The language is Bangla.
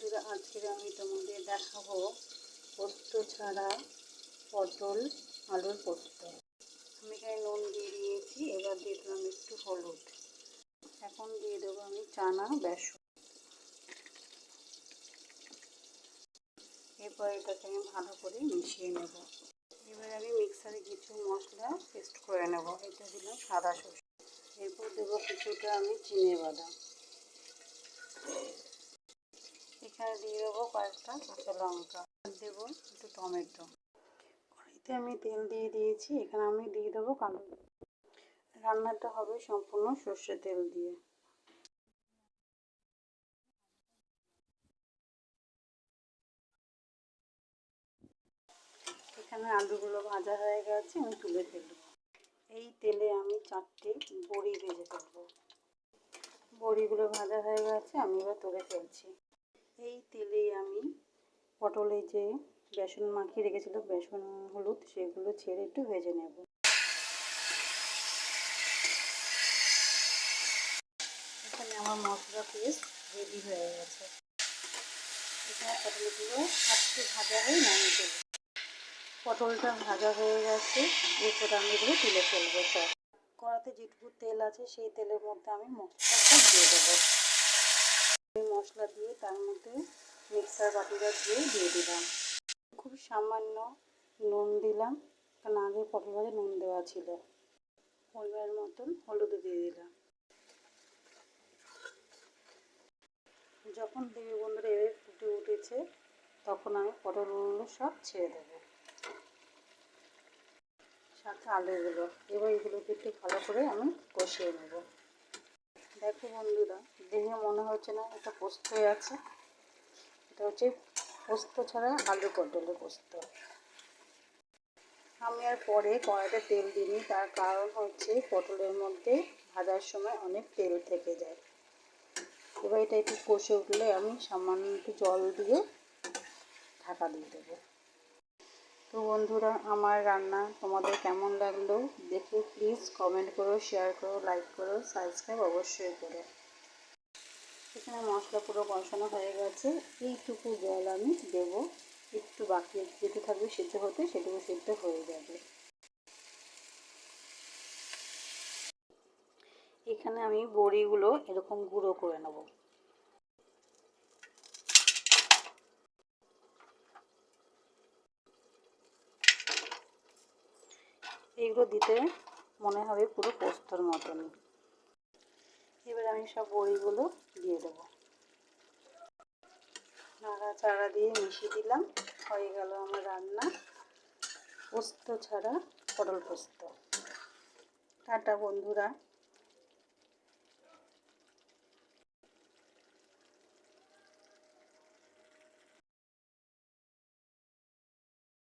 বন্ধুরা আজকে আমি তোমাদের দেখাবো পোস্ত ছাড়া পটল আলুর পোস্ত। আমি এখানে নুন দিয়ে দিয়েছি, এবার দিয়ে দিলাম একটু হলুদ। এখন দিয়ে দেবো আমি চানা, বেসন। এরপর এটাকে আমি ভালো করে মিশিয়ে নেব। এবার আমি মিক্সারে কিছু মশলা পেস্ট করে নেব, এটা দিলাম সাদা সরষে। এরপর দেবো কিছুটা আমি চিনে বাদাম। এখানে দিয়ে দেবো কয়েকটা কাঁচা লঙ্কা। দেবো একটু টমেটো। কড়াইতে আমি তেল দিয়ে দিয়েছি, এখানে আমি দিয়ে দেবো কালো রান্নাটা হবে সম্পূর্ণ সর্ষে তেল দিয়ে। এখানে আলুগুলো ভাজা হয়ে গেছে, আমি তুলে ফেলব। এই তেলে আমি চারটে বড়ি ভেজে ফেলব। বড়িগুলো ভাজা হয়ে গেছে, আমি এবার তুলে ফেলছি। এই তেলেই আমি পটলে যে বেসন মাখিয়ে রেখেছিল, বেসন, হলুদ সেগুলো ছেড়ে একটু ভেজে নেব। এখানে আমার মশলা পেস্ট রেডি হয়ে গেছে। এখানে পটলগুলো একটু ভাজা হয়ে নামিয়ে দেবো। পটলটা ভাজা হয়ে গেছে, এরপর আমি এগুলো তুলে ফেলব। সব কড়াতে যেটুকু তেল আছে, সেই তেলের মধ্যে আমি মশলাটা দিয়ে দেবো। মশলা দিয়ে তার মধ্যে মিক্সার বাটিটা দিয়ে দিয়ে দিলাম। খুব সামান্য নুন দিলাম, কারণ আগে পটল নুন দেওয়া ছিল। পরিমাণ মতন হলুদ দিয়ে দিলাম। যখন দেবে বন্ধুরা এভাবে ফুটে উঠেছে, তখন আমি পটলগুলো সব ছেড়ে দেবো। সাথে আলুগুলো, এবার এগুলোকে একটু ভালো করে আমি কষিয়ে নেব। দেখো বন্ধুরা দেখে মনে হচ্ছে না এটা পোস্ত আছে। এটা হচ্ছে পোস্ত ছাড়া আলু পটলের পোস্ত। আমি আর পরে কড়াইতে তেল দিইনি, তার কারণ হচ্ছে পটলের মধ্যে ভাজার সময় অনেক তেল থেকে যায়। এবার এটা একটু কষে উঠলে আমি সামান্য একটু জল দিয়ে ঢাকা দিয়ে দেবো। তো বন্ধুরা, আমার রান্না তোমাদের কেমন লাগল দেখে প্লিজ কমেন্ট করো শেয়ার করো লাইক করো সাবস্ক্রাইব অবশ্যই করো। এখানে মশলা পুরো কষানো হয়ে গেছে, এইটুকু জল আমি দেব। একটু বাকি যেটু থাকবে সেদ্ধ হতে সেটুকু সেদ্ধ হয়ে যাবে। এখানে আমি বড়িগুলো এরকম গুঁড়ো করে নেব। এইগুলো দিতে মনে হবে পুরো পোস্তর মতন এবার আমি সব বড়িগুলো দিয়ে দেব। নাড়া চাড়া দিয়ে মিশিয়ে দিলাম, হয়ে গেল আমার রান্না। পোস্ত ছাড়া পটল পোস্ত। টাটা বন্ধুরা।